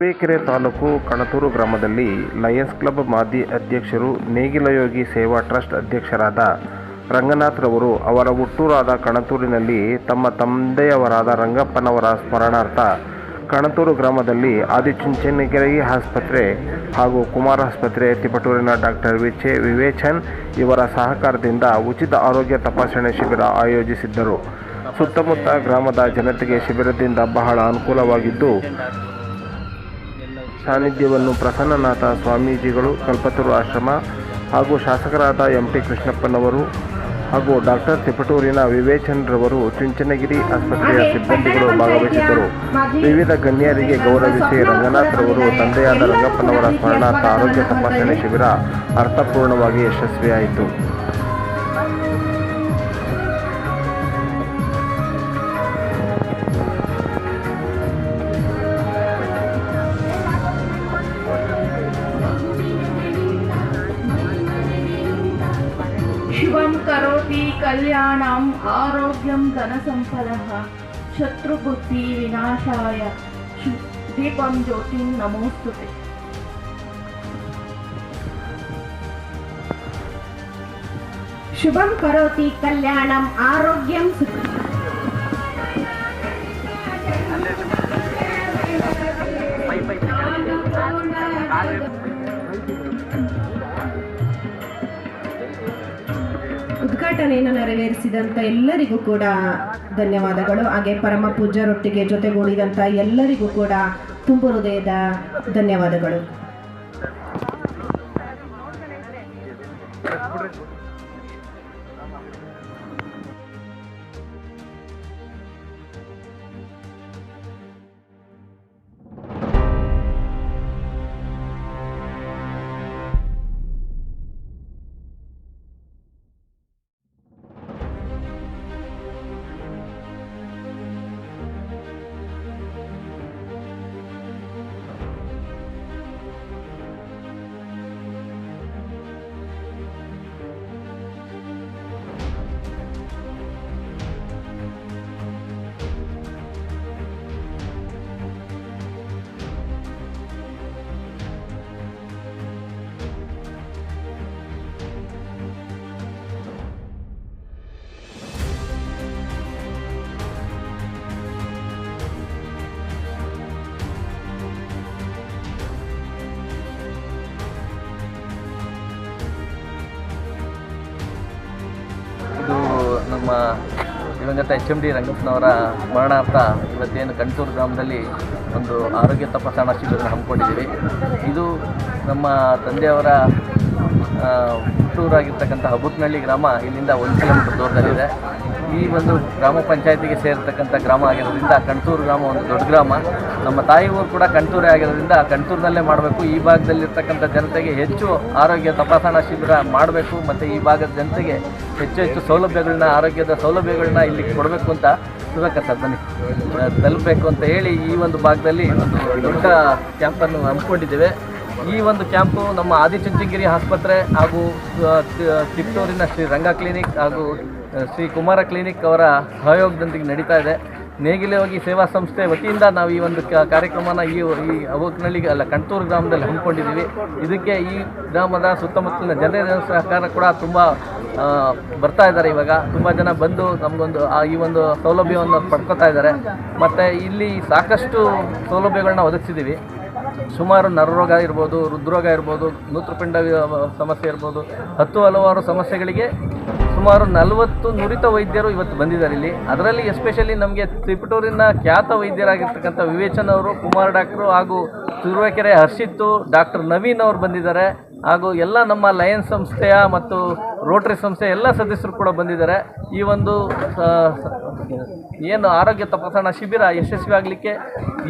ತುರುವೇಕೆರೆ ತಾಲೂಕು ಕಣತೂರು ಗ್ರಾಮದಲ್ಲಿ Lions club ಮಾಜಿ ಅಧ್ಯಕ್ಷರು ನೇಗಿಲಯೋಗಿ ಸೇವಾ ಟ್ರಸ್ಟ್ ಅಧ್ಯಕ್ಷರಾದ ರಂಗನಾಥ್ರವರು ಅವರ ಹುಟ್ಟೂರಾದ ಕಣತೂರಿನಲ್ಲಿ ತಮ್ಮ ತಂದೆಯವರಾದ ರಂಗಪ್ಪನವರ ಸ್ಮರಣಾರ್ಥ ಕಣತೂರು ಗ್ರಾಮದಲ್ಲಿ ಆದಿಚುಂಚನಗಿರಿ ಆಸ್ಪತ್ರೆ ಹಾಗೂ ಕುಮಾರ್ ಆಸ್ಪತ್ರೆ, ತಿಪಟೂರಿನ ಡಾಕ್ಟರ್ ವಿಚೆ ವಿವೇಚನ್ ಇವರ ಸಹಕಾರದಿಂದ ಉಚಿತ ಆರೋಗ್ಯ ತಪಾಸಣೆ ಶಿಬಿರ ಆಯೋಜಿಸಿದ್ದರು. ಸುತ್ತಮುತ್ತ ಗ್ರಾಮದ ಜನತೆಗೆ ಶಿಬಿರದಿಂದ ಬಹಳ ಅನುಕೂಲವಾಗಿದ್ದು ಸಾನ್ನಿಧ್ಯವನ್ನು ಪ್ರಸನ್ನನಾಥ ಸ್ವಾಮೀಜಿಗಳು ಕಲ್ಪತರು ಆಶ್ರಮ ಹಾಗೂ ಶಾಸಕರಾದ ಎಂ ಟಿ ಕೃಷ್ಣಪ್ಪನವರು ಹಾಗೂ ಡಾಕ್ಟರ್ ತಿಪಟೂರಿನ ವಿವೇಚನ್ರವರು ಚುಂಚನಗಿರಿ ಆಸ್ಪತ್ರೆಯ ಸಿಬ್ಬಂದಿಗಳು ಭಾಗವಹಿಸಿದ್ದರು. ವಿವಿಧ ಗಣ್ಯರಿಗೆ ಗೌರವಿಸಿ ರಂಗನಾಥರವರು ತಂದೆಯಾದ ರಂಗಪ್ಪನವರ ಸ್ಮರಣಾರ್ಥ ಆರೋಗ್ಯ ತಪಾಸಣೆ ಶಿಬಿರ ಅರ್ಥಪೂರ್ಣವಾಗಿ ಯಶಸ್ವಿಯಾಯಿತು. శ్రీమతి కళ్యాణం ఆరోగ్యం ధన సంపద శత్రుబుద్ధి వినాశాయ. దీపం జ్యోతి నమోస్తుతే శుభం కరోతి కళ్యాణం ఆరోగ్యం సుఖం. ಉದ್ಘಾಟನೆಯನ್ನು ನೆರವೇರಿಸಿದಂಥ ಎಲ್ಲರಿಗೂ ಕೂಡ ಧನ್ಯವಾದಗಳು. ಹಾಗೆ ಪರಮ ಪೂಜ್ಯರೊಟ್ಟಿಗೆ ಜೊತೆಗೂಡಿದಂಥ ಎಲ್ಲರಿಗೂ ಕೂಡ ತುಂಬು ಹೃದಯದ ಧನ್ಯವಾದಗಳು. ದಿವಂಗತ ಎಚ್ ಎಂ ಡಿ ರಂಗಪ್ಪನವರ ಸ್ಮರಣಾರ್ಥ ಇವತ್ತೇನು ಕಣ್ತೂರು ಗ್ರಾಮದಲ್ಲಿ ಒಂದು ಆರೋಗ್ಯ ತಪಾಸಣಾ ಶಿಬಿರ ಹಮ್ಮಿಕೊಂಡಿದ್ದೀವಿ. ಇದು ನಮ್ಮ ತಂದೆಯವರ ಹುಟ್ಟೂರಾಗಿರ್ತಕ್ಕಂಥ ಹಬುತ್ನಳ್ಳಿ ಗ್ರಾಮ ಇಲ್ಲಿಂದ ಒಂದು ಕಿಲೋಮೀಟರ್ ದೂರದಲ್ಲಿದೆ. ಈ ಒಂದು ಗ್ರಾಮ ಪಂಚಾಯತಿಗೆ ಸೇರ್ತಕ್ಕಂಥ ಗ್ರಾಮ ಆಗಿರೋದ್ರಿಂದ ಕಣ್ತೂರು ಗ್ರಾಮ ಒಂದು ದೊಡ್ಡ ಗ್ರಾಮ. ನಮ್ಮ ತಾಯಿ ಊರು ಕೂಡ ಕಣ್ತೂರೇ ಆಗಿರೋದ್ರಿಂದ ಕಣ್ತೂರಿನಲ್ಲೇ ಮಾಡಬೇಕು. ಈ ಭಾಗದಲ್ಲಿರ್ತಕ್ಕಂಥ ಜನತೆಗೆ ಹೆಚ್ಚು ಆರೋಗ್ಯ ತಪಾಸಣಾ ಶಿಬಿರ ಮಾಡಬೇಕು. ಮತ್ತು ಈ ಭಾಗದ ಜನತೆಗೆ ಹೆಚ್ಚು ಹೆಚ್ಚು ಸೌಲಭ್ಯಗಳನ್ನ, ಆರೋಗ್ಯದ ಸೌಲಭ್ಯಗಳನ್ನ ಇಲ್ಲಿ ಕೊಡಬೇಕು ಅಂತ ಸರ್, ಬನ್ನಿ. ತಲುಪಬೇಕು ಅಂತ ಹೇಳಿ ಈ ಒಂದು ಭಾಗದಲ್ಲಿ ದೊಡ್ಡ ಕ್ಯಾಂಪನ್ನು ಹಮ್ಮಿಕೊಂಡಿದ್ದೇವೆ. ಈ ಒಂದು ಕ್ಯಾಂಪು ನಮ್ಮ ಆದಿಚುಂಚನಗಿರಿ ಆಸ್ಪತ್ರೆ ಹಾಗೂ ಚಿತ್ತೂರಿನ ಶ್ರೀ ರಂಗ ಕ್ಲಿನಿಕ್ ಹಾಗೂ ಶ್ರೀ ಕುಮಾರ ಕ್ಲಿನಿಕ್ ಅವರ ಸಹಯೋಗದೊಂದಿಗೆ ನಡೀತಾ ಇದೆ. ನೇಗಿಲೆ ಹೋಗಿ ಸೇವಾ ಸಂಸ್ಥೆ ವತಿಯಿಂದ ನಾವು ಈ ಒಂದು ಕಾರ್ಯಕ್ರಮನ ಈ ಈ ಅವಕ್ನಳ್ಳಿ, ಅಲ್ಲ, ಕಣ್ತೂರು ಗ್ರಾಮದಲ್ಲಿ ಹಮ್ಮಿಕೊಂಡಿದ್ದೀವಿ. ಇದಕ್ಕೆ ಈ ಗ್ರಾಮದ ಸುತ್ತಮುತ್ತಲಿನ ಜನರ ಸಹಕಾರ ಕೂಡ ತುಂಬ ಬರ್ತಾ ಇದ್ದಾರೆ ಇವಾಗ. ತುಂಬ ಜನ ಬಂದು ನಮಗೊಂದು ಈ ಒಂದು ಸೌಲಭ್ಯವನ್ನು ಪಡ್ಕೋತಾ ಇದ್ದಾರೆ. ಮತ್ತು ಇಲ್ಲಿ ಸಾಕಷ್ಟು ಸೌಲಭ್ಯಗಳನ್ನ ಒದಗಿಸಿದ್ದೀವಿ. ಸುಮಾರು ನರರೋಗ ಇರ್ಬೋದು, ಹೃದ್ರೋಗ ಇರ್ಬೋದು, ಮೂತ್ರಪಿಂಡ ಸಮಸ್ಯೆ ಇರ್ಬೋದು, ಹತ್ತು ಹಲವಾರು ಸಮಸ್ಯೆಗಳಿಗೆ ಸುಮಾರು ನಲವತ್ತು ನುರಿತ ವೈದ್ಯರು ಇವತ್ತು ಬಂದಿದ್ದಾರೆ ಇಲ್ಲಿ. ಅದರಲ್ಲಿ ಎಸ್ಪೆಷಲಿ ನಮಗೆ ತ್ರಿಪುಟೂರಿನ ಖ್ಯಾತ ವೈದ್ಯರಾಗಿರ್ತಕ್ಕಂಥ ವಿವೇಚನ್ ಅವರು, ಕುಮಾರ್ ಡಾಕ್ಟ್ರು ಹಾಗೂ ತುರುವೇಕೆರೆ ಹರ್ಷಿತ್ತು, ಡಾಕ್ಟರ್ ನವೀನ್ ಅವರು ಬಂದಿದ್ದಾರೆ. ಹಾಗೂ ಎಲ್ಲ ನಮ್ಮ ಲಯನ್ಸ್ ಸಂಸ್ಥೆಯ ಮತ್ತು ರೋಟರಿ ಸಂಸ್ಥೆಯ ಎಲ್ಲ ಸದಸ್ಯರು ಕೂಡ ಬಂದಿದ್ದಾರೆ. ಈ ಒಂದು ಏನು ಆರೋಗ್ಯ ತಪಾಸಣಾ ಶಿಬಿರ ಯಶಸ್ವಿ ಆಗಲಿಕ್ಕೆ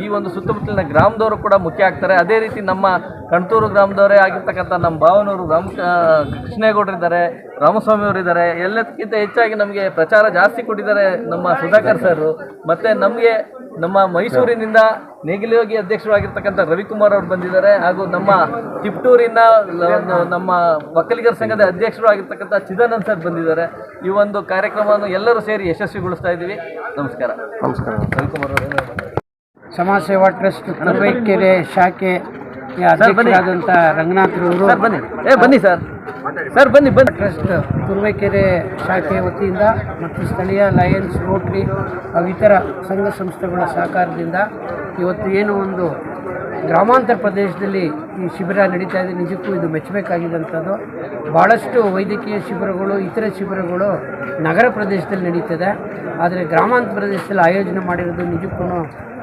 ಈ ಒಂದು ಸುತ್ತಮುತ್ತಲಿನ ಗ್ರಾಮದವರು ಕೂಡ ಮುಖ್ಯ ಆಗ್ತಾರೆ. ಅದೇ ರೀತಿ ನಮ್ಮ ಕಣ್ತೂರು ಗ್ರಾಮದವರೇ ಆಗಿರ್ತಕ್ಕಂಥ ನಮ್ಮ ಭಾವನೂರು ರಾಮ ಕೃಷ್ಣೇಗೌಡ್ರು ಕೃಷ್ಣೇಗೌಡರಿದ್ದಾರೆ ರಾಮಸ್ವಾಮಿಯವರಿದ್ದಾರೆ ಎಲ್ಲದಕ್ಕಿಂತ ಹೆಚ್ಚಾಗಿ ನಮಗೆ ಪ್ರಚಾರ ಜಾಸ್ತಿ ಕೊಟ್ಟಿದ್ದಾರೆ ನಮ್ಮ ಸುಧಾಕರ್ ಸರ್. ಮತ್ತು ನಮಗೆ ನಮ್ಮ ಮೈಸೂರಿನಿಂದ ನೇಗಿಲಯೋಗಿ ಅಧ್ಯಕ್ಷರಾಗಿರ್ತಕ್ಕಂಥ ರವಿಕುಮಾರ್ ಅವರು ಬಂದಿದ್ದಾರೆ. ಹಾಗೂ ನಮ್ಮ ತಿಪ್ಟೂರಿನ ನಮ್ಮ ಒಕ್ಕಲಿಗರ ಸಂಘದ ಅಧ್ಯಕ್ಷರು ಆಗಿರ್ತಕ್ಕಂಥ ಚಿದಾನಂದ್ ಸರ್ ಬಂದಿದ್ದಾರೆ. ಈ ಒಂದು ಕಾರ್ಯಕ್ರಮವನ್ನು ಎಲ್ಲರೂ ಸೇರಿ ಯಶಸ್ವಿಗೊಳಿಸ್ತಾ ಇದ್ದೀವಿ. ನಮಸ್ಕಾರ. ನಮಸ್ಕಾರ. ರವಿಕುಮಾರ್ ಅವರು ಸಮಾಜ ಸೇವಾ ಟ್ರಸ್ಟ್ ಕೆರೆ ಶಾಖೆ ಅಧ್ಯಕ್ಷರಾದಂಥ ರಂಗನಾಥ್ರವರು ಬನ್ನಿ. ಏ ಬನ್ನಿ ಸರ್. ಸರ್, ಬನ್ನಿ ಬನ್ನಿ. ಟ್ರಸ್ಟ್ ತುರುವೇಕೆರೆ ಶಾಖೆ ವತಿಯಿಂದ ಮತ್ತು ಸ್ಥಳೀಯ ಲಯನ್ಸ್ ರೋಟ್ರಿ ಹಾಗೂ ಇತರ ಸಂಘ ಸಂಸ್ಥೆಗಳ ಸಹಕಾರದಿಂದ ಇವತ್ತು ಏನು ಒಂದು ಗ್ರಾಮಾಂತರ ಪ್ರದೇಶದಲ್ಲಿ ಈ ಶಿಬಿರ ನಡೀತಾ ಇದೆ. ನಿಜಕ್ಕೂ ಇದು ಮೆಚ್ಚಬೇಕಾಗಿದ್ದಂಥದ್ದು ಭಾಳಷ್ಟು ವೈದ್ಯಕೀಯ ಶಿಬಿರಗಳು, ಇತರ ಶಿಬಿರಗಳು ನಗರ ಪ್ರದೇಶದಲ್ಲಿ ನಡೀತದೆ. ಆದರೆ ಗ್ರಾಮಾಂತರ ಪ್ರದೇಶದಲ್ಲಿ ಆಯೋಜನೆ ಮಾಡಿರೋದು ನಿಜಕ್ಕೂ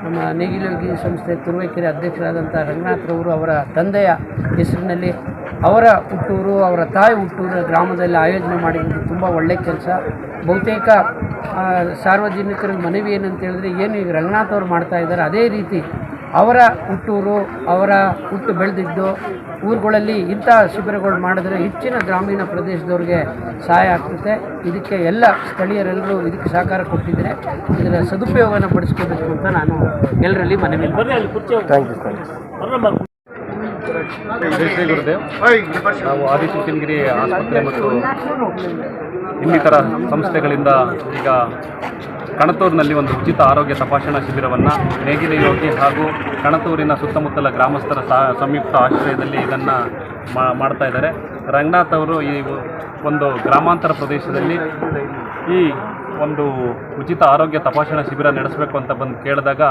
ನಮ್ಮ ನೇಗಿಲೋಗಿ ಸಂಸ್ಥೆ ತುರುವೇಕೆರೆ ಅಧ್ಯಕ್ಷರಾದಂಥ ರಂಗನಾಥ್ರವರು ಅವರ ತಂದೆಯ ಹೆಸರಿನಲ್ಲಿ ಅವರ ಹುಟ್ಟೂರು ಅವರ ತಾಯಿ ಹುಟ್ಟೂರು ಗ್ರಾಮದಲ್ಲಿ ಆಯೋಜನೆ ಮಾಡಿರೋದು ತುಂಬ ಒಳ್ಳೆಯ ಕೆಲಸ. ಬಹುತೇಕ ಸಾರ್ವಜನಿಕರ ಮನವಿ ಏನಂತ ಹೇಳಿದ್ರೆ ಏನು ಈಗ ರಂಗನಾಥ್ ಅವರು ಮಾಡ್ತಾ ಇದ್ದಾರೆ ಅದೇ ರೀತಿ ಅವರ ಹುಟ್ಟೂರು ಅವರ ಹುಟ್ಟು ಬೆಳೆದಿದ್ದು ಊರುಗಳಲ್ಲಿ ಇಂಥ ಶಿಬಿರಗಳು ಮಾಡಿದ್ರೆ ಹೆಚ್ಚಿನ ಗ್ರಾಮೀಣ ಪ್ರದೇಶದವ್ರಿಗೆ ಸಹಾಯ ಆಗ್ತದೆ. ಇದಕ್ಕೆ ಎಲ್ಲ ಸ್ಥಳೀಯರೆಲ್ಲರೂ ಇದಕ್ಕೆ ಸಹಕಾರ ಕೊಟ್ಟಿದ್ದಾರೆ. ಇದರ ಸದುಪಯೋಗನ ಪಡಿಸ್ಕೋಬೇಕು ಅಂತ ನಾನು ಎಲ್ಲರಲ್ಲಿ ಮನವಿ ಮಾಡ್ತೀನಿ. Thank you thank you Shri Gurudev ನಾವು ಆದಿಚುಂಚನಗಿರಿ ಆಸ್ಪತ್ರೆ ಮತ್ತು ಇನ್ನಿತರ ಸಂಸ್ಥೆಗಳಿಂದ ಈಗ ಕಣತೂರಿನಲ್ಲಿ ಒಂದು ಉಚಿತ ಆರೋಗ್ಯ ತಪಾಸಣಾ ಶಿಬಿರವನ್ನು ನೇಗಿಲ ಯೋಗಿ ಹಾಗೂ ಕಣತೂರಿನ ಸುತ್ತಮುತ್ತಲ ಗ್ರಾಮಸ್ಥರ ಸಂಯುಕ್ತ ಆಶ್ರಯದಲ್ಲಿ ಇದನ್ನು ಮಾಡ್ತಾ ಇದ್ದಾರೆ. ರಂಗನಾಥ್ ಅವರು ಈ ಒಂದು ಗ್ರಾಮಾಂತರ ಪ್ರದೇಶದಲ್ಲಿ ಈ ಒಂದು ಉಚಿತ ಆರೋಗ್ಯ ತಪಾಸಣಾ ಶಿಬಿರ ನಡೆಸಬೇಕು ಅಂತ ಬಂದು ಕೇಳಿದಾಗ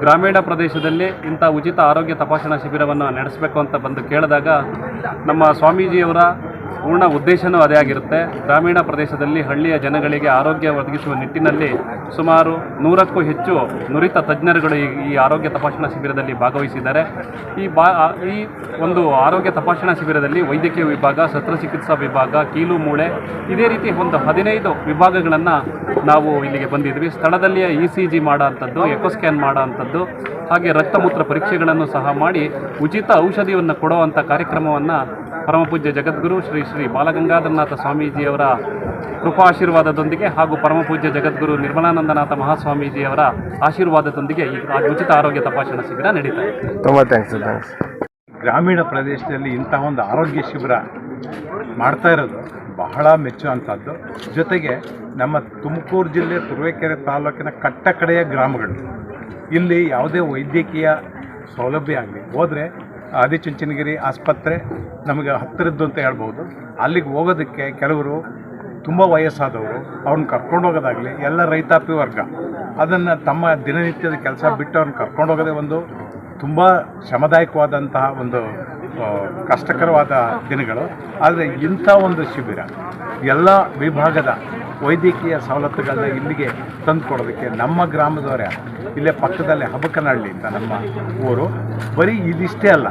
ಗ್ರಾಮೀಣ ಪ್ರದೇಶದಲ್ಲಿ ಇಂಥ ಉಚಿತ ಆರೋಗ್ಯ ತಪಾಸಣಾ ಶಿಬಿರವನ್ನು ನಡೆಸಬೇಕು ಅಂತ ಬಂದು ಕೇಳಿದಾಗ ನಮ್ಮ ಸ್ವಾಮೀಜಿಯವರ ಪೂರ್ಣ ಉದ್ದೇಶನೂ ಅದೇ ಆಗಿರುತ್ತೆ. ಗ್ರಾಮೀಣ ಪ್ರದೇಶದಲ್ಲಿ ಹಳ್ಳಿಯ ಜನಗಳಿಗೆ ಆರೋಗ್ಯ ಒದಗಿಸುವ ನಿಟ್ಟಿನಲ್ಲಿ ಸುಮಾರು ನೂರಕ್ಕೂ ಹೆಚ್ಚು ನುರಿತ ತಜ್ಞರುಗಳು ಈ ಈ ಆರೋಗ್ಯ ತಪಾಸಣಾ ಶಿಬಿರದಲ್ಲಿ ಭಾಗವಹಿಸಿದ್ದಾರೆ. ಈ ಬಾ ಈ ಒಂದು ಆರೋಗ್ಯ ತಪಾಸಣಾ ಶಿಬಿರದಲ್ಲಿ ವೈದ್ಯಕೀಯ ವಿಭಾಗ, ಶಸ್ತ್ರಚಿಕಿತ್ಸಾ ವಿಭಾಗ, ಕೀಲು ಮೂಳೆ, ಇದೇ ರೀತಿ ಒಂದು ಹದಿನೈದು ವಿಭಾಗಗಳನ್ನು ನಾವು ಇಲ್ಲಿಗೆ ಬಂದಿದ್ವಿ. ಸ್ಥಳದಲ್ಲಿಯೇ ಇ ಸಿ ಜಿ ಮಾಡೋ ಅಂಥದ್ದು ಎಕೋ ಸ್ಕ್ಯಾನ್ ಮಾಡೋ ಅಂಥದ್ದು ಹಾಗೆ ರಕ್ತಮೂತ್ರ ಪರೀಕ್ಷೆಗಳನ್ನು ಸಹ ಮಾಡಿ ಉಚಿತ ಔಷಧಿಯನ್ನು ಕೊಡುವಂಥ ಕಾರ್ಯಕ್ರಮವನ್ನು ಪರಮಪೂಜ್ಯ ಜಗದ್ಗುರು ಶ್ರೀ ಶ್ರೀ ಬಾಲಗಂಗಾಧರನಾಥ ಸ್ವಾಮೀಜಿಯವರ ಕೃಪಾಶೀರ್ವಾದದೊಂದಿಗೆ ಹಾಗೂ ಪರಮಪೂಜ್ಯ ಜಗದ್ಗುರು ನಿರ್ಮಲಾನಂದನಾಥ ಮಹಾಸ್ವಾಮೀಜಿಯವರ ಆಶೀರ್ವಾದದೊಂದಿಗೆ ಈ ಆ ಉಚಿತ ಆರೋಗ್ಯ ತಪಾಸಣಾ ಶಿಬಿರ ನಡೀತಾ ಇದೆ. ತುಂಬ ಥ್ಯಾಂಕ್ಸ್ ಥ್ಯಾಂಕ್ಸ್ ಗ್ರಾಮೀಣ ಪ್ರದೇಶದಲ್ಲಿ ಇಂತಹ ಒಂದು ಆರೋಗ್ಯ ಶಿಬಿರ ಮಾಡ್ತಾ ಇರೋದು ಬಹಳ ಮೆಚ್ಚುವಂಥದ್ದು ಜೊತೆಗೆ ನಮ್ಮ ತುಮಕೂರು ಜಿಲ್ಲೆ ತುರುವೇಕೆರೆ ತಾಲೂಕಿನ ಕಟ್ಟಕಡೆಯ ಗ್ರಾಮಗಳು. ಇಲ್ಲಿ ಯಾವುದೇ ವೈದ್ಯಕೀಯ ಸೌಲಭ್ಯ ಆಗಲಿ ಹೋದರೆ ಆದಿಚುಂಚನಗಿರಿ ಆಸ್ಪತ್ರೆ ನಮಗೆ ಹತ್ತಿರದ್ದು ಅಂತ ಹೇಳ್ಬೋದು. ಅಲ್ಲಿಗೆ ಹೋಗೋದಕ್ಕೆ ಕೆಲವರು ತುಂಬ ವಯಸ್ಸಾದವರು, ಅವ್ರನ್ನ ಕರ್ಕೊಂಡು ಹೋಗೋದಾಗಲಿ ಎಲ್ಲ ರೈತಾಪಿ ವರ್ಗ. ಅದನ್ನು ತಮ್ಮ ದಿನನಿತ್ಯದ ಕೆಲಸ ಬಿಟ್ಟು ಅವ್ರನ್ನ ಕರ್ಕೊಂಡು ಹೋಗೋದೇ ಒಂದು ತುಂಬ ಶ್ರಮದಾಯಕವಾದಂತಹ ಒಂದು ಕಷ್ಟಕರವಾದ ದಿನಗಳು. ಆದರೆ ಇಂಥ ಒಂದು ಶಿಬಿರ ಎಲ್ಲ ವಿಭಾಗದ ವೈದ್ಯಕೀಯ ಸವಲತ್ತುಗಳನ್ನ ಇಲ್ಲಿಗೆ ತಂದು ಕೊಡೋದಕ್ಕೆ ನಮ್ಮ ಗ್ರಾಮದವರೇ ಇಲ್ಲೇ ಪಕ್ಕದಲ್ಲೇ ಹಬಕನಹಳ್ಳಿ ಅಂತ ನಮ್ಮ ಊರು. ಬರೀ ಇದಿಷ್ಟೇ ಅಲ್ಲ,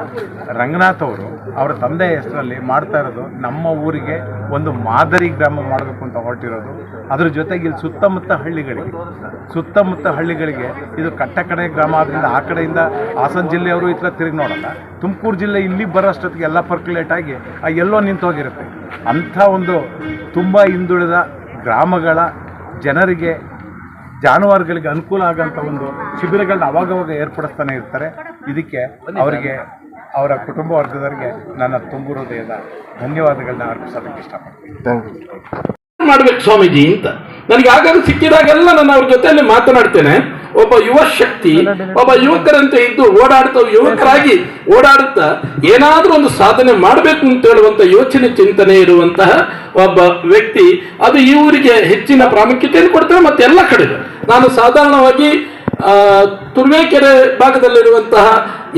ರಂಗನಾಥ್ ಅವರು ಅವರ ತಂದೆ ಹೆಸರಲ್ಲಿ ಮಾಡ್ತಾ ಇರೋದು ನಮ್ಮ ಊರಿಗೆ ಒಂದು ಮಾದರಿ ಗ್ರಾಮ ಮಾಡಬೇಕು ಅಂತ ಹೊರಟಿರೋದು. ಅದ್ರ ಜೊತೆಗೆ ಇಲ್ಲಿ ಸುತ್ತಮುತ್ತ ಹಳ್ಳಿಗಳಿಗೆ ಸುತ್ತಮುತ್ತ ಹಳ್ಳಿಗಳಿಗೆ ಇದು ಕಟ್ಟ ಕಡೆ ಗ್ರಾಮ ಆದ್ದರಿಂದ ಆ ಕಡೆಯಿಂದ ಹಾಸನ ಜಿಲ್ಲೆಯವರು ಈ ಥರ ತಿರುಗಿ ನೋಡಲ್ಲ. ತುಮಕೂರು ಜಿಲ್ಲೆ ಇಲ್ಲಿ ಬರೋಷ್ಟೊತ್ತಿಗೆ ಎಲ್ಲ ಪರ್ಕ್ಯುಲೇಟ್ ಆಗಿ ಆ ಎಲ್ಲೋ ನಿಂತೋಗಿರುತ್ತೆ. ಅಂಥ ಒಂದು ತುಂಬ ಹಿಂದುಳಿದ ಗ್ರಾಮಗಳ ಜನರಿಗೆ, ಜಾನುವಾರುಗಳಿಗೆ ಅನುಕೂಲ ಆಗೋಂಥ ಒಂದು ಶಿಬಿರಗಳನ್ನ ಅವಾಗವಾಗ ಏರ್ಪಡಿಸ್ತಾನೆ ಇರ್ತಾರೆ. ಇದಕ್ಕೆ ಅವರಿಗೆ, ಅವರ ಕುಟುಂಬ ವರ್ಗದವರಿಗೆ ನನ್ನ ತುಂಬು ಹೃದಯದ ಧನ್ಯವಾದಗಳನ್ನ ಅರ್ಪಿಸೋದಕ್ಕೆ ಇಷ್ಟಪಡ್ತೀನಿ. ಮಾಡ್ಬೇಕು ಸ್ವಾಮೀಜಿ ಅಂತ. ನನಗೆ ಆಗಾಗ ಸಿಕ್ಕಿದಾಗೆಲ್ಲ ನಾನು ಅವ್ರ ಜೊತೆಯಲ್ಲಿ ಮಾತನಾಡ್ತೇನೆ. ಒಬ್ಬ ಯುವ ಶಕ್ತಿ, ಒಬ್ಬ ಯುವಕರಂತೆ ಇದ್ದು ಓಡಾಡ್ತಾ, ಯುವಕರಾಗಿ ಓಡಾಡುತ್ತಾ ಏನಾದರೂ ಒಂದು ಸಾಧನೆ ಮಾಡಬೇಕು ಅಂತ ಹೇಳುವಂತ ಯೋಚನೆ, ಚಿಂತನೆ ಇರುವಂತಹ ಒಬ್ಬ ವ್ಯಕ್ತಿ. ಅದು ಈ ಊರಿಗೆ ಹೆಚ್ಚಿನ ಪ್ರಾಮುಖ್ಯತೆಯನ್ನು ಕೊಡ್ತಾರೆ ಮತ್ತೆ ಎಲ್ಲ ಕಡೆ. ನಾನು ಸಾಧಾರಣವಾಗಿ ತುರುವೇಕೆರೆ ಭಾಗದಲ್ಲಿರುವಂತಹ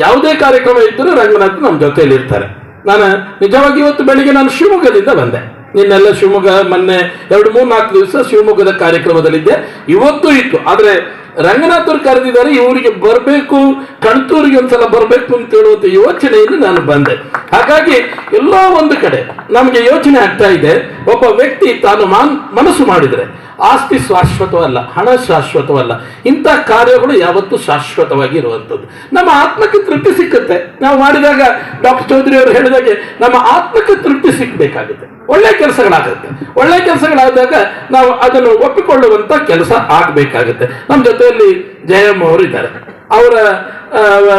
ಯಾವುದೇ ಕಾರ್ಯಕ್ರಮ ಇದ್ದರೂ ರಂಗನಾಥ್ ನಮ್ಮ ಜೊತೆಯಲ್ಲಿ ಇರ್ತಾರೆ ನಾನು ನಿಜವಾಗಿ ಇವತ್ತು ಬೆಳಿಗ್ಗೆ ನಾನು ಶಿವಮೊಗ್ಗದಿಂದ ಬಂದೆ. ನಿನ್ನೆಲ್ಲ ಶಿವಮೊಗ್ಗ ಮೊನ್ನೆ ಎರಡು ಮೂರು ನಾಲ್ಕು ದಿವಸ ಶಿವಮೊಗ್ಗದ ಕಾರ್ಯಕ್ರಮದಲ್ಲಿದ್ದೆ. ಇವತ್ತು ಇತ್ತು. ಆದ್ರೆ ರಂಗನಾಥ್ ಅವ್ರು ಕರೆದಿದ್ದಾರೆ, ಇವರಿಗೆ ಬರಬೇಕು, ಕಣ್ತೂರಿಗೆ ಒಂದ್ಸಲ ಬರಬೇಕು ಅಂತ ಹೇಳುವಂತ ಯೋಚನೆಯಲ್ಲಿ ನಾನು ಬಂದೆ. ಹಾಗಾಗಿ ಎಲ್ಲೋ ಒಂದು ಕಡೆ ನಮಗೆ ಯೋಚನೆ ಆಗ್ತಾ ಇದೆ, ಒಬ್ಬ ವ್ಯಕ್ತಿ ತಾನು ಮಾನ್, ಮನಸ್ಸು ಮಾಡಿದರೆ, ಆಸ್ತಿ ಶಾಶ್ವತವಲ್ಲ, ಹಣ ಶಾಶ್ವತವಲ್ಲ, ಇಂಥ ಕಾರ್ಯಗಳು ಯಾವತ್ತೂ ಶಾಶ್ವತವಾಗಿ ಇರುವಂಥದ್ದು. ನಮ್ಮ ಆತ್ಮಕ್ಕೆ ತೃಪ್ತಿ ಸಿಕ್ಕುತ್ತೆ. ನಾವು ಮಾಡಿದಾಗ ಡಾಕ್ಟರ್ ಚೌಧರಿ ಅವರು ಹೇಳಿದಾಗೆ ನಮ್ಮ ಆತ್ಮಕ್ಕೆ ತೃಪ್ತಿ ಸಿಕ್ಕಬೇಕಾಗುತ್ತೆ ಒಳ್ಳೆ ಕೆಲಸಗಳಾಗುತ್ತೆ. ಒಳ್ಳೆ ಕೆಲಸಗಳಾದಾಗ ನಾವು ಅದನ್ನು ಒಪ್ಪಿಕೊಳ್ಳುವಂತ ಕೆಲಸ ಆಗಬೇಕಾಗುತ್ತೆ. ನಮ್ಮ ಜೊತೆಯಲ್ಲಿ ಜಯಮ್ಮ ಅವರು ಇದ್ದಾರೆ ಅವರ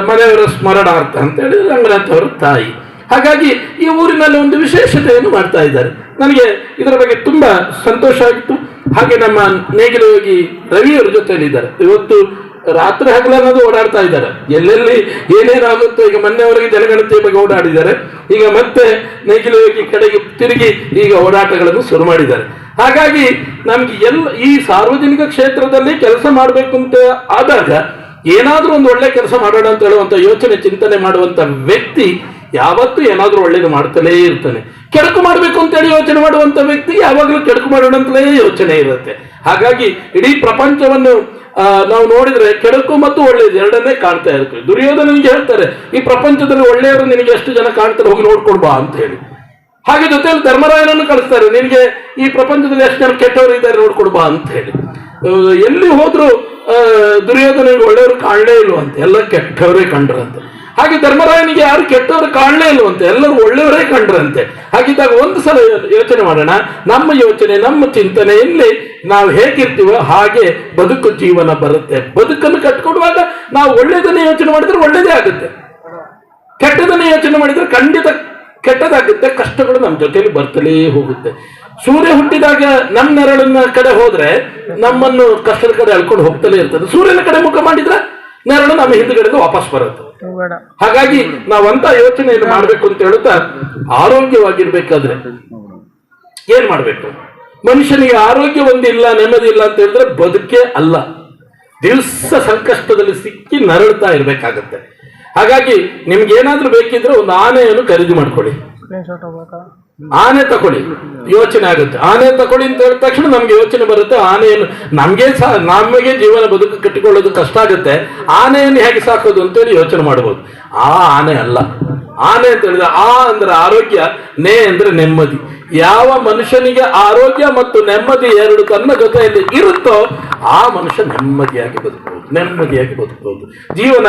ಮನೆಯವರ ಸ್ಮರಣಾರ್ಥ ಅಂತ ಹೇಳಿ ರಂಗನಾಥ್ ಅವರ ತಾಯಿ. ಹಾಗಾಗಿ ಈ ಊರಿನಲ್ಲಿ ಒಂದು ವಿಶೇಷತೆಯನ್ನು ಮಾಡ್ತಾ ಇದ್ದಾರೆ. ನನಗೆ ಇದರ ಬಗ್ಗೆ ತುಂಬಾ ಸಂತೋಷ ಆಗಿತ್ತು. ಹಾಗೆ ನಮ್ಮ ನೇಗಿಲು ಯೋಗಿ ರವಿಯವರ ಜೊತೆಯಲ್ಲಿದ್ದಾರೆ. ಇವತ್ತು ರಾತ್ರಿ ಹಗಲನ್ನೋದು ಓಡಾಡ್ತಾ ಇದ್ದಾರೆ. ಎಲ್ಲೆಲ್ಲಿ ಏನೇನಾಗುತ್ತೋ ಈಗ ಮೊನ್ನೆವರೆಗೆ ಜನಗಣತಿಯ ಬಗ್ಗೆ ಓಡಾಡಿದ್ದಾರೆ. ಈಗ ಮತ್ತೆ ನೇಗಿಲು ಯೋಗಿ ಕಡೆಗೆ ತಿರುಗಿ ಈಗ ಓಡಾಟಗಳನ್ನು ಶುರು ಮಾಡಿದ್ದಾರೆ. ಹಾಗಾಗಿ ನಮ್ಗೆ ಎಲ್ಲ ಈ ಸಾರ್ವಜನಿಕ ಕ್ಷೇತ್ರದಲ್ಲಿ ಕೆಲಸ ಮಾಡಬೇಕು ಅಂತ ಆದಾಗ ಏನಾದ್ರೂ ಒಂದು ಒಳ್ಳೆ ಕೆಲಸ ಮಾಡೋಣ ಅಂತ ಹೇಳುವಂತ ಯೋಚನೆ, ಚಿಂತನೆ ಮಾಡುವಂತ ವ್ಯಕ್ತಿ ಯಾವತ್ತೂ ಏನಾದ್ರೂ ಒಳ್ಳೇದು ಮಾಡ್ತಲೇ ಇರ್ತಾನೆ. ಕೆಡಕು ಮಾಡಬೇಕು ಅಂತೇಳಿ ಯೋಚನೆ ಮಾಡುವಂತ ವ್ಯಕ್ತಿ ಯಾವಾಗಲೂ ಕೆಡಕು ಮಾಡೋಣ ಅಂತಲೇ ಯೋಚನೆ ಇರುತ್ತೆ. ಹಾಗಾಗಿ ಇಡೀ ಪ್ರಪಂಚವನ್ನು ನಾವು ನೋಡಿದ್ರೆ ಕೆಡಕು ಮತ್ತು ಒಳ್ಳೇದು ಎರಡನ್ನೇ ಕಾಣ್ತಾ ಇರ್ತದೆ ದುರ್ಯೋಧನ ನಿಮ್ಗೆ ಹೇಳ್ತಾರೆ, ಈ ಪ್ರಪಂಚದಲ್ಲಿ ಒಳ್ಳೆಯವರು ನಿನಗೆ ಎಷ್ಟು ಜನ ಕಾಣ್ತಾರೆ ಹೋಗಿ ನೋಡ್ಕೊಡ್ಬಾ ಅಂತ ಹೇಳಿ. ಹಾಗೆ ಜೊತೆಯಲ್ಲಿ ಧರ್ಮರಾಯನನ್ನು ಕಳಿಸ್ತಾರೆ. ನಿನಗೆ ಈ ಪ್ರಪಂಚದಲ್ಲಿ ಎಷ್ಟು ಜನ ಕೆಟ್ಟವರು ಇದ್ದಾರೆ ನೋಡ್ಕೊಡ್ಬಾ ಅಂತ ಹೇಳಿ ಎಲ್ಲಿ ಹೋದ್ರು ದುರ್ಯೋಧನಿಗೆ ಒಳ್ಳೆಯವರು ಕಾಣಲೇ ಇಲ್ವಂತೆ. ಎಲ್ಲ ಕೆಟ್ಟವರೇ ಕಂಡ್ರಂತೆ. ಹಾಗೆ ಧರ್ಮರಾಯನಿಗೆ ಯಾರು ಕೆಟ್ಟವರು ಕಾಣಲೇ ಇಲ್ವಂತೆ. ಎಲ್ಲರೂ ಒಳ್ಳೆಯವರೇ ಕಂಡ್ರಂತೆ. ಹಾಗಿದ್ದಾಗ ಒಂದು ಸಲ ಯೋಚನೆ ಮಾಡೋಣ. ನಮ್ಮ ಯೋಚನೆ, ನಮ್ಮ ಚಿಂತನೆಯಲ್ಲಿ ನಾವು ಹೇಗಿರ್ತೀವೋ ಹಾಗೆ ಬದುಕು ಜೀವನ ಬರುತ್ತೆ. ಬದುಕನ್ನು ಕಟ್ಕೊಡುವಾಗ ನಾವು ಒಳ್ಳೇದನ್ನೇ ಯೋಚನೆ ಮಾಡಿದ್ರೆ ಒಳ್ಳೇದೇ ಆಗುತ್ತೆ. ಕೆಟ್ಟದನ್ನೇ ಯೋಚನೆ ಮಾಡಿದ್ರೆ ಖಂಡಿತ ಕೆಟ್ಟದಾಗುತ್ತೆ ಕಷ್ಟಗಳು ನಮ್ಮ ಜೊತೆಯಲ್ಲಿ ಬರ್ತಲೇ ಹೋಗುತ್ತೆ. ಸೂರ್ಯ ಹುಟ್ಟಿದಾಗ ನಮ್ಮ ನೆರಳಿನ ಕಡೆ ಹೋದ್ರೆ ನಮ್ಮನ್ನು ಕಷ್ಟದ ಕಡೆ ಅಳ್ಕೊಂಡು ಹೋಗ್ತಲೇ ಇರ್ತದೆ. ಸೂರ್ಯನ ಕಡೆ ಮುಖ ಮಾಡಿದ್ರೆ ನೆರಳು ನಮ್ಮ ಹಿಂದ್ಗಡೆದು ವಾಪಸ್ ಬರುತ್ತೆ. ಹಾಗಾಗಿ ನಾವಂತ ಯೋಚನೆಯನ್ನು ಮಾಡ್ಬೇಕು ಅಂತ ಹೇಳುತ್ತಾ ಆರೋಗ್ಯವಾಗಿರ್ಬೇಕಾದ್ರೆ ಏನ್ ಮಾಡ್ಬೇಕು? ಮನುಷ್ಯನಿಗೆ ಆರೋಗ್ಯ ಒಂದಿಲ್ಲ ನೆಮ್ಮದಿ ಇಲ್ಲ ಅಂತ ಹೇಳಿದ್ರೆ ಬದುಕೇ ಅಲ್ಲ. ದಿವಸ ಸಂಕಷ್ಟದಲ್ಲಿ ಸಿಕ್ಕಿ ನರಳ್ತಾ ಇರ್ಬೇಕಾಗತ್ತೆ. ಹಾಗಾಗಿ ನಿಮ್ಗೆ ಏನಾದ್ರೂ ಬೇಕಿದ್ರೆ ಒಂದು ಆನೆಯನ್ನು ಖರೀದಿ ಮಾಡ್ಕೊಳ್ಳಿ. ಆನೆ ತಕೊಳ್ಳಿ. ಯೋಚನೆ ಆಗುತ್ತೆ. ಆನೆ ತಕೊಳ್ಳಿ ಅಂತ ಹೇಳಿದ ತಕ್ಷಣ ನಮ್ಗೆ ಯೋಚನೆ ಬರುತ್ತೆ ಆನೆಯನ್ನು ನಮ್ಗೆ ಸಹ ನಮಗೆ ಜೀವನ ಬದುಕು ಕಟ್ಟಿಕೊಳ್ಳೋದು ಕಷ್ಟ ಆಗುತ್ತೆ ಆನೆಯನ್ನು ಹೇಗೆ ಸಾಕೋದು ಅಂತೇಳಿ ಯೋಚನೆ ಮಾಡಬಹುದು ಆ ಆನೆ ಅಲ್ಲ. ಆನೆ ಅಂತ ಹೇಳಿದ್ರೆ ಆ ಅಂದ್ರೆ ಆರೋಗ್ಯ ನೇ ಅಂದ್ರೆ ನೆಮ್ಮದಿ. ಯಾವ ಮನುಷ್ಯನಿಗೆ ಆರೋಗ್ಯ ಮತ್ತು ನೆಮ್ಮದಿ ಎರಡು ತನ್ನ ಜೊತೆಯಲ್ಲಿ ಇರುತ್ತೋ ಆ ಮನುಷ್ಯ ನೆಮ್ಮದಿಯಾಗಿ ಬದುಕಬಹುದು ನೆಮ್ಮದಿಯಾಗಿ ಬದುಕಬಹುದು. ಜೀವನ